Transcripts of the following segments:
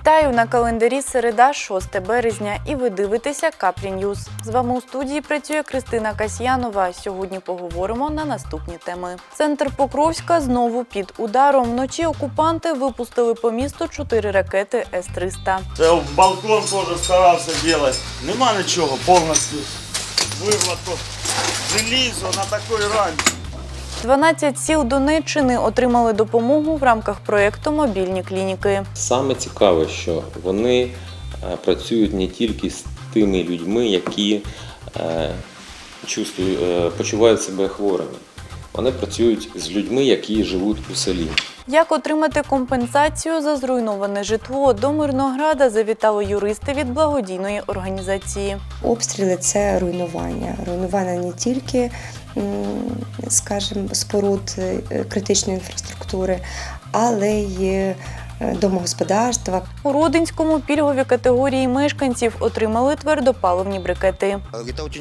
Вітаю на календарі середа, 6 березня, і ви дивитеся Капрі Ньюз. З вами у студії працює Кристина Касьянова. Сьогодні поговоримо на наступні теми. Центр Покровська знову під ударом. Вночі окупанти випустили по місту чотири ракети С-300. Це балкон теж старався робити. Нема нічого, повністю вивлато желізо на такій рамі. 12 сіл Донеччини отримали допомогу в рамках проєкту Мобільні клініки. Саме цікаве, що вони е, працюють не тільки з тими людьми, які е, е, почувають себе хворими. Вони працюють з людьми, які живуть у селі. Як отримати компенсацію за зруйноване житло? До Мирнограда завітали юристи від благодійної організації. Обстріли це руйнування. Руйнування не тільки, скажімо, споруд е, критичної інфраструктури, але й е, домогосподарства, У Родинському пільгові категорії мешканців отримали твердопаливні брикети.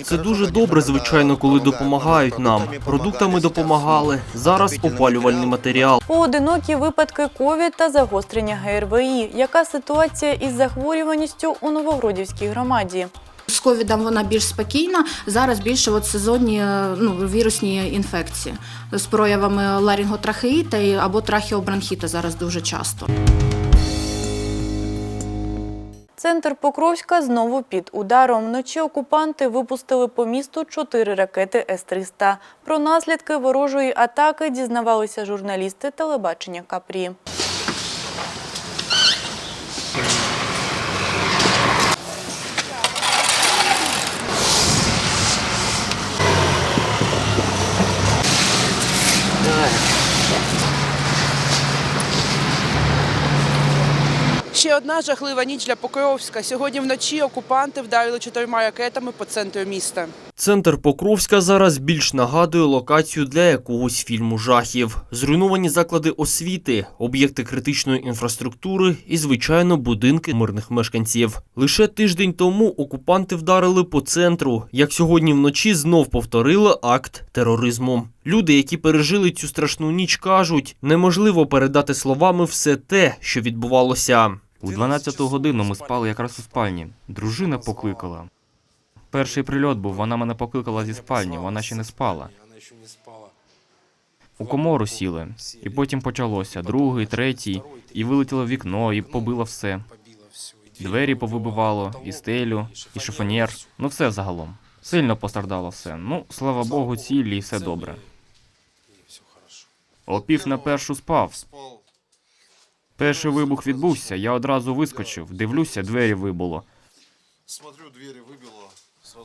Це дуже добре, звичайно, коли допомагають нам. Продуктами допомагали. Зараз опалювальний матеріал. Поодинокі випадки ковід та загострення ГРВІ. Яка ситуація із захворюваністю у Новогродівській громаді? З ковідом вона більш спокійна. Зараз більше от сезонні е, ну, вірусні інфекції з проявами ларінготрахеїта або трахеобронхіта зараз дуже часто. Центр Покровська знову під ударом. Вночі окупанти випустили по місту чотири ракети С-300. Про наслідки ворожої атаки дізнавалися журналісти телебачення Капрі. Ще одна жахлива ніч для Покровська. Сьогодні вночі окупанти вдарили чотирма ракетами по центру міста. Центр Покровська зараз більш нагадує локацію для якогось фільму жахів. Зруйновані заклади освіти, об'єкти критичної інфраструктури і, звичайно, будинки мирних мешканців. Лише тиждень тому окупанти вдарили по центру. Як сьогодні вночі знов повторили акт тероризму. Люди, які пережили цю страшну ніч, кажуть, неможливо передати словами все те, що відбувалося. У 12 годину ми спали якраз у спальні. Дружина покликала. Перший прильот був, вона мене покликала зі спальні, вона ще не спала. У комору сіли, і потім почалося другий, третій, і вилетіло в вікно, і побило все. Двері повибивало, і стелю, і шифонєр. Ну все загалом. Сильно постраждало все. Ну, слава Богу, цілі і все добре. О пів на першу спав. Перший вибух відбувся, я одразу вискочив, дивлюся, двері вибуло.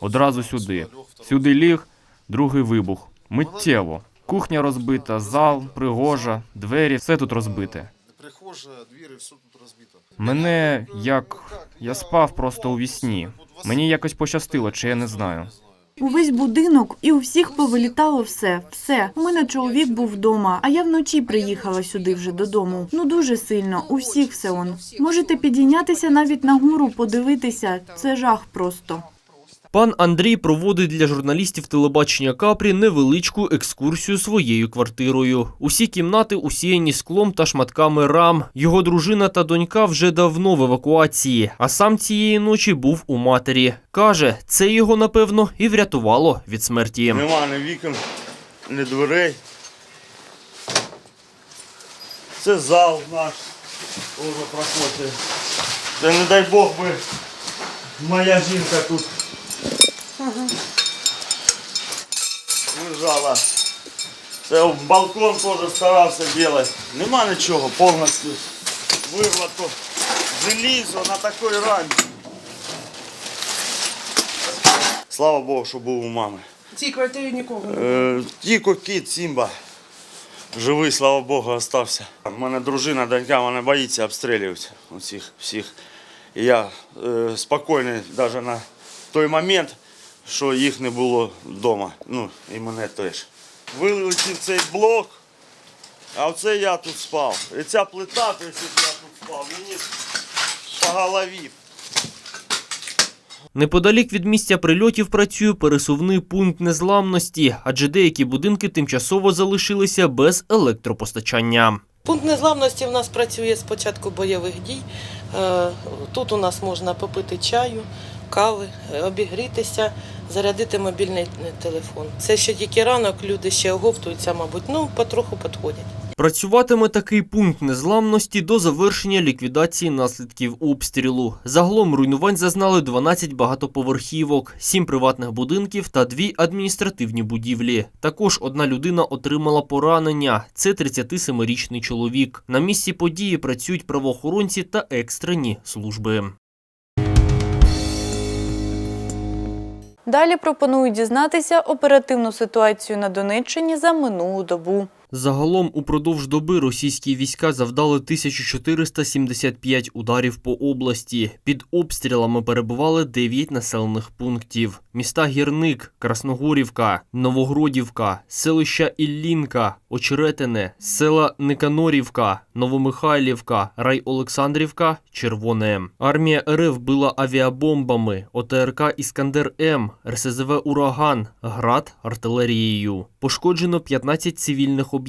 Одразу сюди. Сюди ліг, другий вибух. Миттєво. Кухня розбита, зал, пригожа, двері, все тут розбите. Прихожа, двері, все тут розбито. Мене як. Я спав просто у вісні. Мені якось пощастило, чи я не знаю. Увесь будинок і у всіх повилітало все. Все. У мене чоловік був вдома, а я вночі приїхала сюди вже додому. Ну дуже сильно. У всіх все он. Можете підійнятися навіть на гору, подивитися. Це жах просто. Пан Андрій проводить для журналістів телебачення Капрі невеличку екскурсію своєю квартирою. Усі кімнати усіяні склом та шматками рам. Його дружина та донька вже давно в евакуації, а сам цієї ночі був у матері. Каже, це його напевно і врятувало від смерті. Нема ні вікон, ні дверей. Це зал наш. Проходить. Це не дай Бог би моя жінка тут лежала. Це балкон теж старався робити. Нема нічого, повністю вивлато желізо на такій рамі. Слава Богу, що був у мами. В цій квартирі нікого не було. Е, Тільки кіт Сімба. Живий, слава Богу, остався. У мене дружина, донька, вона боїться обстрілювати усіх всіх. І я е, спокійний навіть на той момент, що їх не було вдома. Ну, і мене теж. Вилетів цей блок, а оце я тут спав. І ця плита, то я тут спав, мені по голові. Неподалік від місця прильотів працює пересувний пункт незламності, адже деякі будинки тимчасово залишилися без електропостачання. Пункт незламності в нас працює з початку бойових дій. Е, Тут у нас можна попити чаю, кави, е, обігрітися, зарядити мобільний е, телефон. Це ще тільки ранок, люди ще оговтуються, мабуть, ну потроху підходять. Працюватиме такий пункт незламності до завершення ліквідації наслідків обстрілу. Загалом руйнувань зазнали 12 багатоповерхівок, 7 приватних будинків та 2 адміністративні будівлі. Також одна людина отримала поранення. Це 37-річний чоловік. На місці події працюють правоохоронці та екстрені служби. Далі пропоную дізнатися оперативну ситуацію на Донеччині за минулу добу. Загалом упродовж доби російські війська завдали 1475 ударів по області. Під обстрілами перебували 9 населених пунктів: міста Гірник, Красногорівка, Новогродівка, селища Іллінка, Очеретине, села Никанорівка, Новомихайлівка, Райолександрівка, Червоне. Армія РФ била авіабомбами, ОТРК Іскандер М, РСЗВ Ураган, град артилерією. Пошкоджено 15 цивільних об'єктів,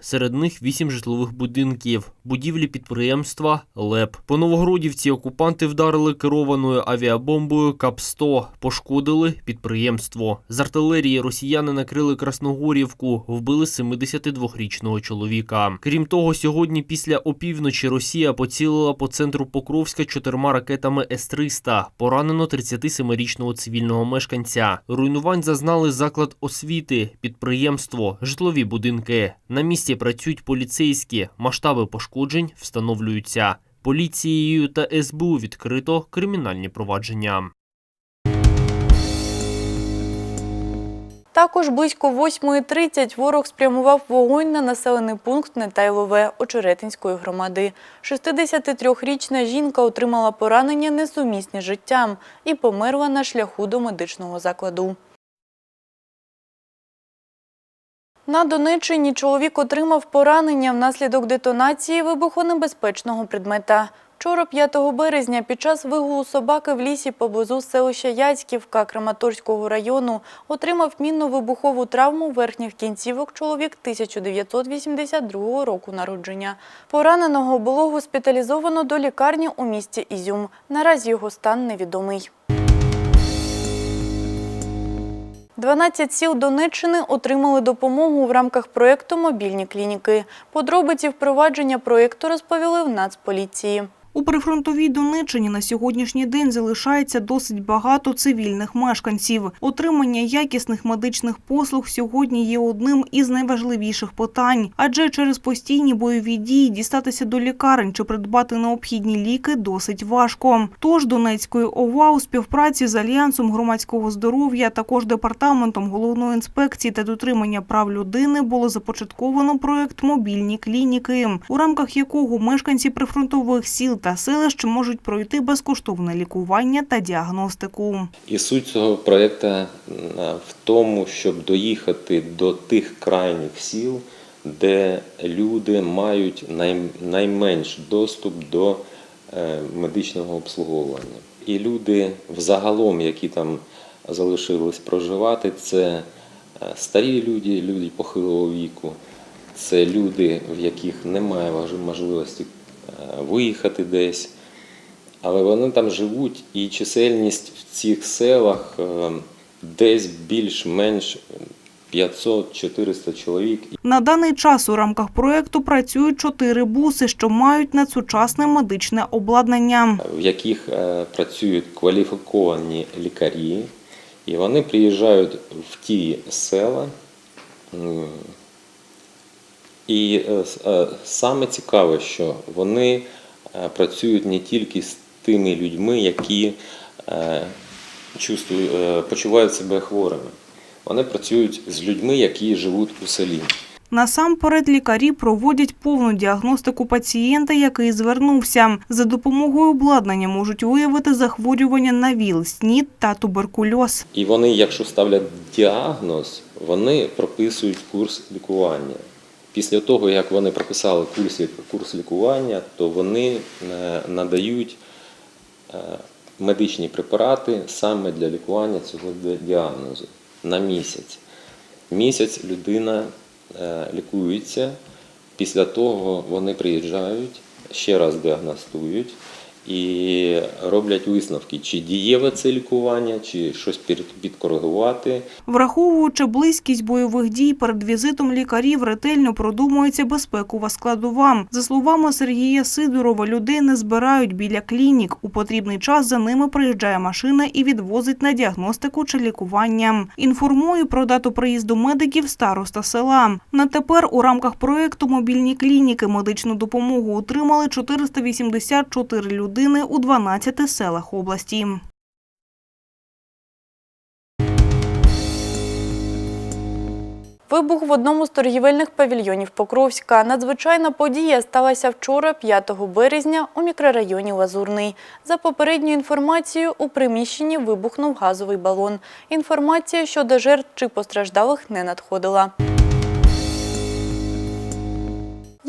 серед них 8 житлових будинків, будівлі підприємства ЛЕП. По Новогродівці окупанти вдарили керованою авіабомбою КАП-100, пошкодили підприємство. З артилерії росіяни накрили Красногорівку, вбили 72-річного чоловіка. Крім того, сьогодні після опівночі Росія поцілила по центру Покровська чотирма ракетами С-300. Поранено 37-річного цивільного мешканця. Руйнувань зазнали заклад освіти, підприємство, житлові будинки. На місці працюють поліцейські. Масштаби пошкоджень встановлюються. Поліцією та СБУ відкрито кримінальні провадження. Також близько 8.30 ворог спрямував вогонь на населений пункт Нетайлове Очеретинської громади. 63-річна жінка отримала поранення несумісні з життям і померла на шляху до медичного закладу. На Донеччині чоловік отримав поранення внаслідок детонації вибухонебезпечного предмета. Вчора, 5 березня, під час вигулу собаки в лісі поблизу селища Яцьківка Краматорського району отримав мінно-вибухову травму верхніх кінцівок чоловік 1982 року народження. Пораненого було госпіталізовано до лікарні у місті Ізюм. Наразі його стан невідомий. 12 сіл Донеччини отримали допомогу в рамках проєкту «Мобільні клініки». Подробиці впровадження проєкту розповіли в Нацполіції. У прифронтовій Донеччині на сьогоднішній день залишається досить багато цивільних мешканців. Отримання якісних медичних послуг сьогодні є одним із найважливіших питань, адже через постійні бойові дії дістатися до лікарень чи придбати необхідні ліки досить важко. Тож Донецької ОВА у співпраці з Альянсом громадського здоров'я, також департаментом головної інспекції та дотримання прав людини було започатковано проект Мобільні клініки, у рамках якого мешканці прифронтових сіл та селищ можуть пройти безкоштовне лікування та діагностику. І суть цього проєкту в тому, щоб доїхати до тих крайніх сіл, де люди мають най- найменш доступ до е, медичного обслуговування. І люди взагалом, які там залишились проживати, це е, старі люди, люди похилого віку, це люди, в яких немає можливості е, виїхати десь. Але вони там живуть, і чисельність в цих селах е, десь більш-менш 500-400 чоловік. На даний час у рамках проекту працюють чотири буси, що мають надсучасне медичне обладнання. в яких е, працюють кваліфіковані лікарі, і вони приїжджають в ті села. І е, е, саме цікаве, що вони е, працюють не тільки з тими людьми, які почувають себе хворими. Вони працюють з людьми, які живуть у селі. Насамперед лікарі проводять повну діагностику пацієнта, який звернувся. За допомогою обладнання можуть виявити захворювання на ВІЛ, СНІД та туберкульоз. І вони, якщо ставлять діагноз, вони прописують курс лікування. Після того, як вони прописали курс, курс лікування, то вони е, надають е, медичні препарати саме для лікування цього діагнозу на місяць. Місяць людина е, лікується Після того вони приїжджають, ще раз діагностують і роблять висновки, чи дієве це лікування, чи щось під- підкоригувати. Враховуючи близькість бойових дій, перед візитом лікарів ретельно продумується безпекова складова. За словами Сергія Сидорова, людей не збирають біля клінік. У потрібний час за ними приїжджає машина і відвозить на діагностику чи лікування. Інформує про дату приїзду медиків староста села. На тепер у рамках проекту мобільні клініки медичну допомогу отримали 484 людини у 12 селах області. Вибух в одному з торгівельних павільйонів Покровська. Надзвичайна подія сталася вчора, 5 березня, у мікрорайоні Лазурний. За попередньою інформацією, у приміщенні вибухнув газовий балон. Інформація щодо жертв чи постраждалих не надходила.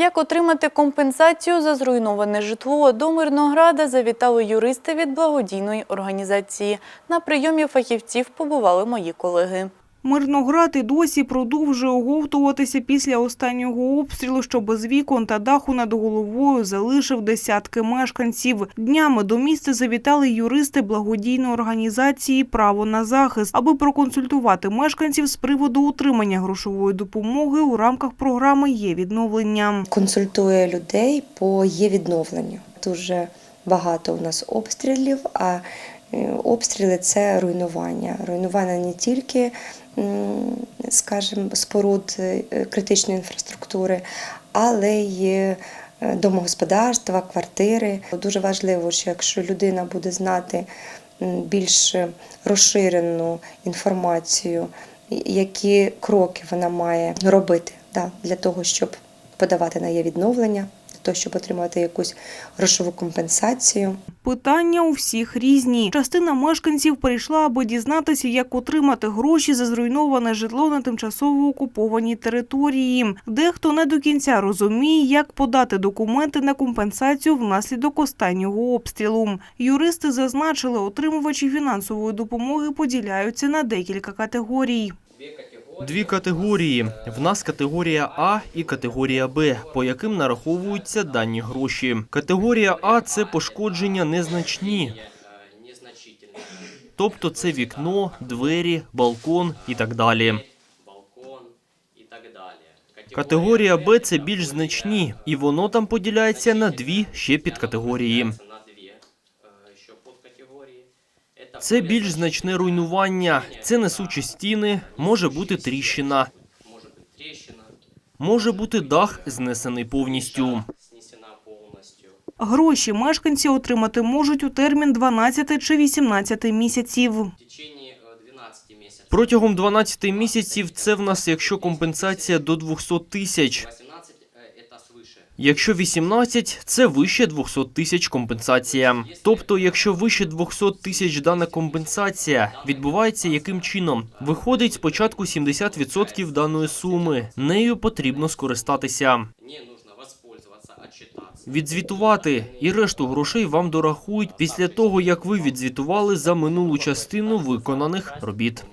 Як отримати компенсацію за зруйноване житло? До Мирнограда завітали юристи від благодійної організації. На прийомі фахівців побували мої колеги. Мирноград і досі продовжує оговтуватися після останнього обстрілу, що без вікон та даху над головою залишив десятки мешканців. Днями до міста завітали юристи благодійної організації Право на захист, аби проконсультувати мешканців з приводу утримання грошової допомоги у рамках програми є відновлення. консультує людей по є відновленню. Дуже багато у нас обстрілів, а обстріли це руйнування. Руйнування не тільки, скажімо, споруд е, критичної інфраструктури, але й е, домогосподарства, квартири. Дуже важливо, що якщо людина буде знати більш розширену інформацію, які кроки вона має робити для того, щоб подавати на є відновлення, того, щоб отримати якусь грошову компенсацію. Питання у всіх різні. Частина мешканців прийшла, аби дізнатися, як отримати гроші за зруйноване житло на тимчасово окупованій території. Дехто не до кінця розуміє, як подати документи на компенсацію внаслідок останнього обстрілу. Юристи зазначили, отримувачі фінансової допомоги поділяються на декілька категорій. Дві категорії. В нас категорія А і категорія Б, по яким нараховуються дані гроші. Категорія А це пошкодження незначні. Тобто це вікно, двері, балкон і так далі. Категорія Б це більш значні, і воно там поділяється на дві ще підкатегорії. Це більш значне руйнування, це несучі стіни, може бути тріщина, може бути дах знесений повністю. Гроші мешканці отримати можуть у термін 12 чи 18 місяців. Протягом 12 місяців це в нас, якщо компенсація до 200 тисяч. Якщо 18, це вище 200 тисяч компенсація. Тобто, якщо вище 200 тисяч дана компенсація, відбувається яким чином? Виходить спочатку 70% даної суми. Нею потрібно скористатися. Відзвітувати і решту грошей вам дорахують після того, як ви відзвітували за минулу частину виконаних робіт.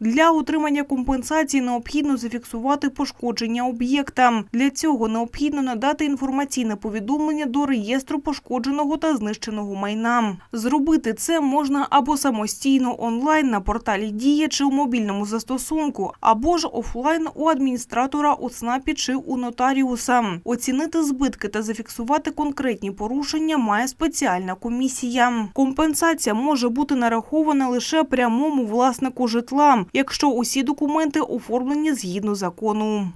Для отримання компенсації необхідно зафіксувати пошкодження об'єкта. Для цього необхідно надати інформаційне повідомлення до реєстру пошкодженого та знищеного майна. Зробити це можна або самостійно онлайн на порталі Дія чи у мобільному застосунку, або ж офлайн у адміністратора у ЦНАПі чи у нотаріуса. Оцінити збитки та зафіксувати конкретні порушення має спеціальна комісія. Компенсація може бути нарахована лише прямому власнику житла, якщо усі документи оформлені згідно закону.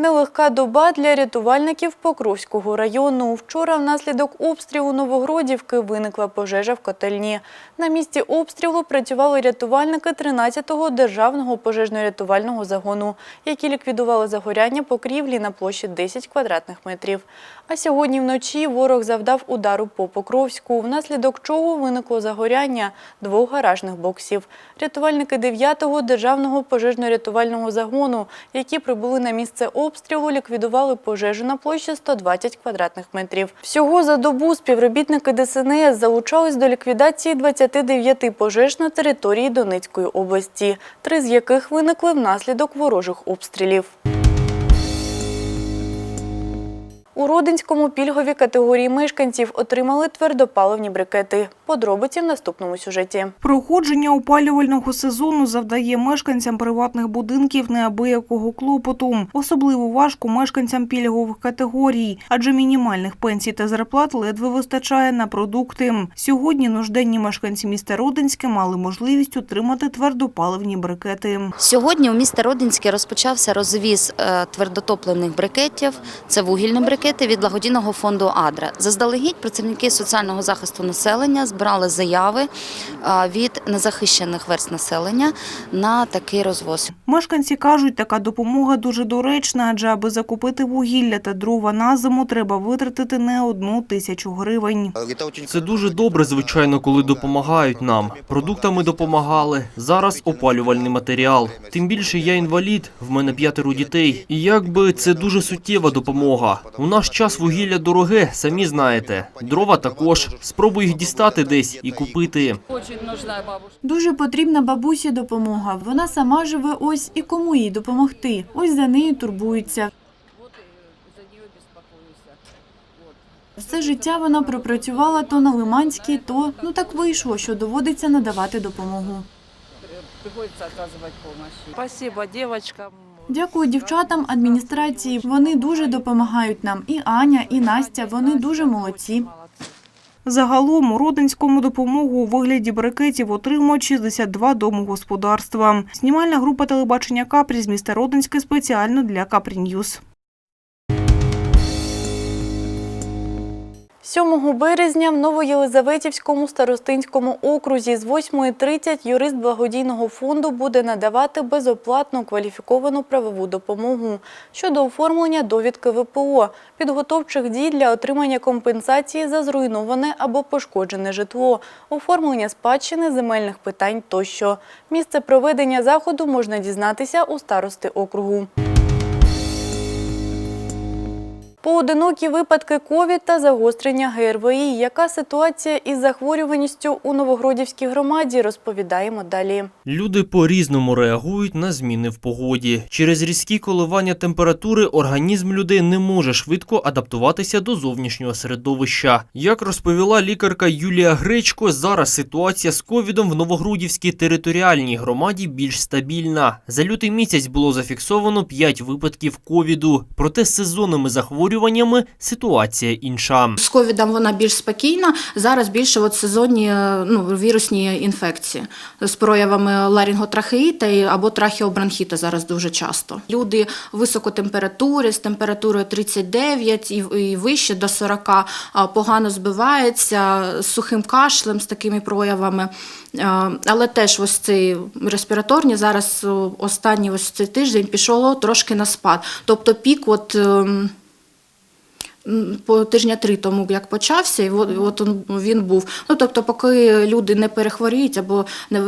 Нелегка доба для рятувальників Покровського району. Вчора внаслідок обстрілу Новогродівки виникла пожежа в котельні. На місці обстрілу працювали рятувальники 13-го державного пожежно-рятувального загону, які ліквідували загоряння покрівлі на площі 10 квадратних метрів. А сьогодні вночі ворог завдав удару по Покровську, внаслідок чого виникло загоряння двох гаражних боксів. Рятувальники 9-го державного пожежно-рятувального загону, які прибули на місце обстрілу, обстрілу ліквідували пожежу на площі 120 квадратних метрів. Всього за добу співробітники ДСНС залучались до ліквідації 29 пожеж на території Донецької області, три з яких виникли внаслідок ворожих обстрілів. У Родинському пільгові категорії мешканців отримали твердопаливні брикети. Подробиці в наступному сюжеті. Проходження опалювального сезону завдає мешканцям приватних будинків неабиякого клопоту. Особливо важко мешканцям пільгових категорій, адже мінімальних пенсій та зарплат ледве вистачає на продукти. Сьогодні нужденні мешканці міста Родинське мали можливість отримати твердопаливні брикети. Сьогодні у місті Родинське розпочався розвіз е, твердотоплених брикетів. Це вугільні брикети від благодійного фонду Адра. Заздалегідь працівники соціального захисту населення збирали заяви від незахищених верст населення на такий розвоз. Мешканці кажуть, така допомога дуже доречна, адже аби закупити вугілля та дрова на зиму, треба витратити не одну тисячу гривень. Це дуже добре, звичайно, коли допомагають нам. Продуктами допомагали. Зараз опалювальний матеріал. Тим більше я інвалід, в мене п'ятеро дітей. І якби це дуже суттєва допомога. У наш час вугілля дороге, самі знаєте. Дрова також. Спробуй їх дістати десь і купити. Дуже потрібна бабусі допомога. Вона сама живе ось і кому їй допомогти. Ось за нею турбуються. Все життя вона пропрацювала то на Лиманській, то ну так вийшло, що доводиться надавати допомогу. Спасибо, дівчатам. Дякую дівчатам адміністрації. Вони дуже допомагають нам. І Аня, і Настя. Вони дуже молодці. Загалом у Родинському допомогу у вигляді брикетів отримують 62 домогосподарства. Знімальна група телебачення Капрі з міста Родинське спеціально для Капрі Ньюз. 7 березня в Новоєлизаветівському старостинському окрузі з 8.30 юрист благодійного фонду буде надавати безоплатну кваліфіковану правову допомогу щодо оформлення довідки ВПО, підготовчих дій для отримання компенсації за зруйноване або пошкоджене житло, оформлення спадщини, земельних питань тощо. Місце проведення заходу можна дізнатися у старости округу. Поодинокі випадки ковід та загострення ГРВІ. Яка ситуація із захворюваністю у Новогродівській громаді, розповідаємо далі. Люди по-різному реагують на зміни в погоді. Через різкі коливання температури організм людей не може швидко адаптуватися до зовнішнього середовища. Як розповіла лікарка Юлія Гречко, зараз ситуація з ковідом в Новогрудівській територіальній громаді більш стабільна. За лютий місяць було зафіксовано 5 випадків ковіду. Проте сезонними захворюваннями ситуація інша. З ковідом вона більш спокійна. Зараз більше от сезонні е, ну, вірусні інфекції з проявами ларінготрахеїта або трахеобронхіта зараз дуже часто. Люди високотемператури з температурою 39 і, вище до 40 погано збивається з сухим кашлем, з такими проявами. Е, Але теж ось цей респіраторні зараз останній ось цей тиждень пішло трошки на спад. Тобто пік от. По тижня три тому, як почався, і от, він був. Ну тобто, поки люди не перехворіють або не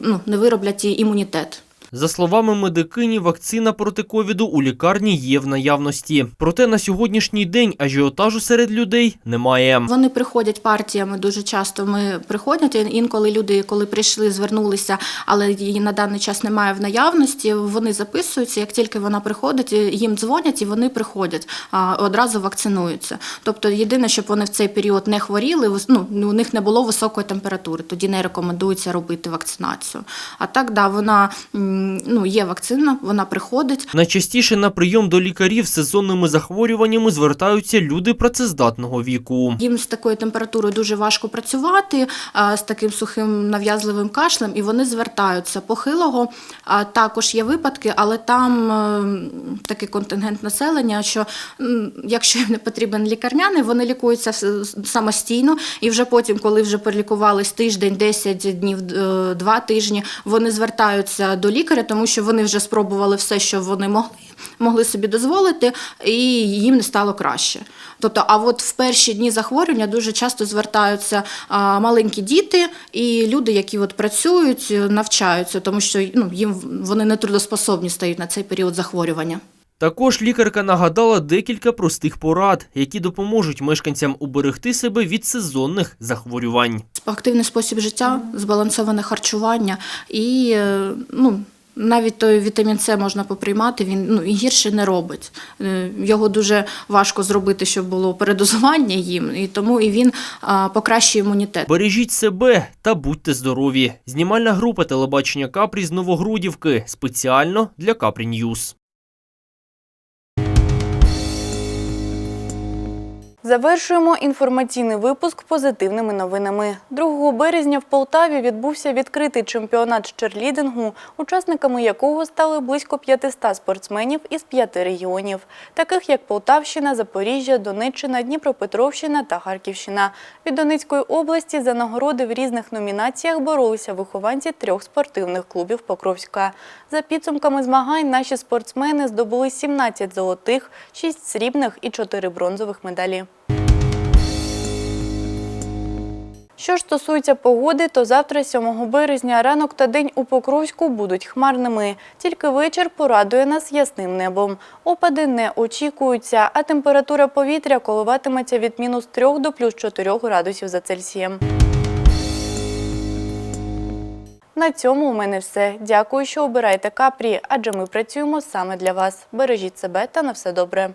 ну, не вироблять імунітет. За словами медикині, вакцина проти ковіду у лікарні є в наявності. Проте на сьогоднішній день ажіотажу серед людей немає. Вони приходять партіями дуже часто. Ми приходять. Інколи люди, коли прийшли, звернулися, але її на даний час немає в наявності. Вони записуються. Як тільки вона приходить, їм дзвонять і вони приходять, одразу вакцинуються. Тобто, єдине, щоб вони в цей період не хворіли, вис- ну у них не було високої температури. Тоді не рекомендується робити вакцинацію. А так, да, вона ну є вакцина, вона приходить. Найчастіше на прийом до лікарів з сезонними захворюваннями звертаються люди працездатного віку. Їм з такою температурою дуже важко працювати, з таким сухим нав'язливим кашлем, і вони звертаються похилого. Також є випадки, але там е, такий контингент населення, що якщо їм не потрібен лікарняний, вони лікуються самостійно, і вже потім, коли вже перелікувались тиждень, 10 днів, е, два тижні, вони звертаються до лікаря, тому що вони вже спробували все, що вони могли, могли собі дозволити, і їм не стало краще. Тобто, а от в перші дні захворювання дуже часто звертаються маленькі діти і люди, які от працюють, навчаються, тому що ну, їм вони не трудоспособні стають на цей період захворювання. Також лікарка нагадала декілька простих порад, які допоможуть мешканцям уберегти себе від сезонних захворювань. Активний спосіб життя, збалансоване харчування і е, ну. Навіть той вітамін С можна поприймати, він ну гірше не робить. Е, Його дуже важко зробити, щоб було передозування їм, і тому і він покращує імунітет. Бережіть себе та будьте здорові. Знімальна група телебачення Капрі з Новогрудівки спеціально для Капрі Ньюз. Завершуємо інформаційний випуск позитивними новинами. 2 березня в Полтаві відбувся відкритий чемпіонат з черлідингу, учасниками якого стали близько 500 спортсменів із п'яти регіонів, таких як Полтавщина, Запоріжжя, Донеччина, Дніпропетровщина та Харківщина. Від Донецької області за нагороди в різних номінаціях боролися вихованці трьох спортивних клубів Покровська. За підсумками змагань наші спортсмени здобули 17 золотих, 6 срібних і 4 бронзових медалі. Що ж стосується погоди, то завтра, 7 березня, ранок та день у Покровську будуть хмарними. Тільки вечір порадує нас ясним небом. Опади не очікуються, а температура повітря коливатиметься від мінус 3 до плюс 4 градусів за Цельсієм. На цьому у мене все. Дякую, що обираєте капрі, адже ми працюємо саме для вас. Бережіть себе та на все добре.